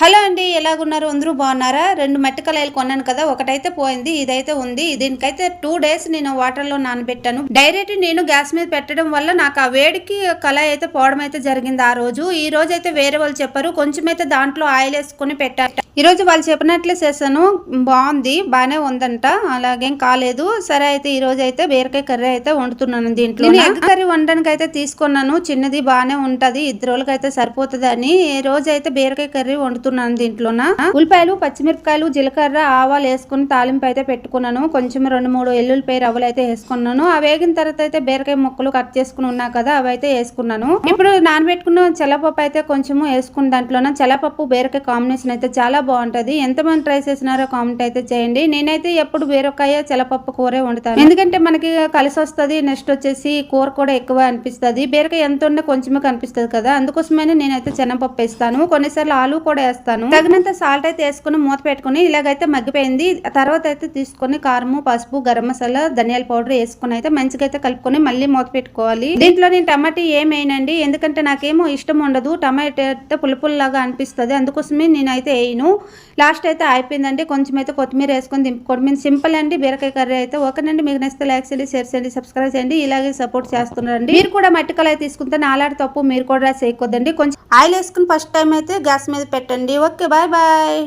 Hello అండి ఎలాగున్నారు? అందరూ బాగున్నారా? రెండు మట్టి కళాయిలు కొన్నాను కదా ఒకటైతే పోయింది ఇదైతే ఉంది. దీనికైతే టూ డేస్ నేను వాటర్లో నానబెట్టాను. డైరెక్ట్ నేను గ్యాస్ మీద పెట్టడం వల్ల నాకు ఆ వేడికి కళాయి అయితే పోవడం అయితే జరిగింది ఆ రోజు. ఈ రోజు అయితే వేరే వాళ్ళు చెప్పారు కొంచెం అయితే దాంట్లో ఆయిల్ వేసుకుని పెట్టారు. ఈ రోజు వాళ్ళు చెప్పినట్లే చేశాను బాగుంది బాగానే ఉందంట అలాగేం కాలేదు. సరే అయితే ఈ రోజు అయితే బీరకాయ కర్రీ అయితే వండుతున్నాను దీంట్లో. నేను ఎగ్ కర్రీ వండడానికి అయితే తీసుకున్నాను చిన్నది బాగానే ఉంటది ఇద్దరు రోజులకి అయితే సరిపోతుంది అని ఈ రోజు అయితే బీరకాయ కర్రీ వండుతున్నాను. దీంట్లోన? ఉల్లిపాయలు పచ్చిమిరపకాయలు జీలకర్ర ఆవాలు వేసుకుని తాలింపు అయితే పెట్టుకున్నాను. కొంచెం రెండు మూడు ఎల్లుల్లిపాయ రవ్వలు అయితే వేసుకున్నాను. ఆ వేగిన తర్వాత అయితే బీరకాయ ముక్కలు కట్ చేసుకుని ఉన్నా కదా అవి అయితే వేసుకున్నాను. ఇప్పుడు నానబెట్టుకున్న చెల్లపప్పు అయితే కొంచెము వేసుకున్న దాంట్లోన చెల్లపప్పు బీరకాయ కాంబినేషన్ అయితే చాలా బాగుంటది. ఎంతమంది ట్రై చేసినారో కామెంట్ అయితే చేయండి. నేనైతే ఎప్పుడు బీరకాయ చెల్లపప్పు కూరే వండుతాను. ఎందుకంటే మనకి కలిసి వస్తుంది నెక్స్ట్ వచ్చేసి కూర కూడా ఎక్కువ అనిపిస్తుంది. బీరకాయ ఎంత ఉన్నా కొంచెమే కనిపిస్తుంది కదా అందుకోసమే నేనైతే శనగపప్పు వేస్తాను. కొన్నిసార్లు ఆలు కూడా వేస్తాను. తగినంత సాల్ట్ అయితే వేసుకుని మూత పెట్టుకుని ఇలాగైతే మగ్గిపోయింది. తర్వాత అయితే తీసుకొని కారము పసుపు గరం మసాలా ధనియాల పౌడర్ వేసుకుని అయితే మంచిగా అయితే కలుపుకొని మళ్ళీ మూత పెట్టుకోవాలి. దీంట్లో నేను టమాటా ఏం వేయనండి. ఎందుకంటే నాకేమో ఇష్టం ఉండదు. టమాటా అయితే పులుపుల్లాగా అనిపిస్తుంది. అందుకోసమే నేనైతే వేయను. లాస్ట్ అయితే అయిపోయిందండి. కొంచెం అయితే కొత్తిమీర వేసుకొని దింపుకోవడం మేము సింపుల్ అండి. బీరకాయ కర్రీ అయితే ఓకేనండి. మీకు నచ్చితే లైక్ చేయండి షేర్ చేయండి సబ్స్క్రైబ్ చేయండి. ఇలాగే సపోర్ట్ చేస్తున్నారండి. మీరు కూడా మట్టి కళాయి తీసుకుంటే నాలాంటి తప్పు మీరు కూడా చేయకొద్దండి కొంచెం ఆయిల్ వేసుకుని ఫస్ట్ టైం అయితే గ్యాస్ మీద పెట్టండి ఓకే బాయ్ బాయ్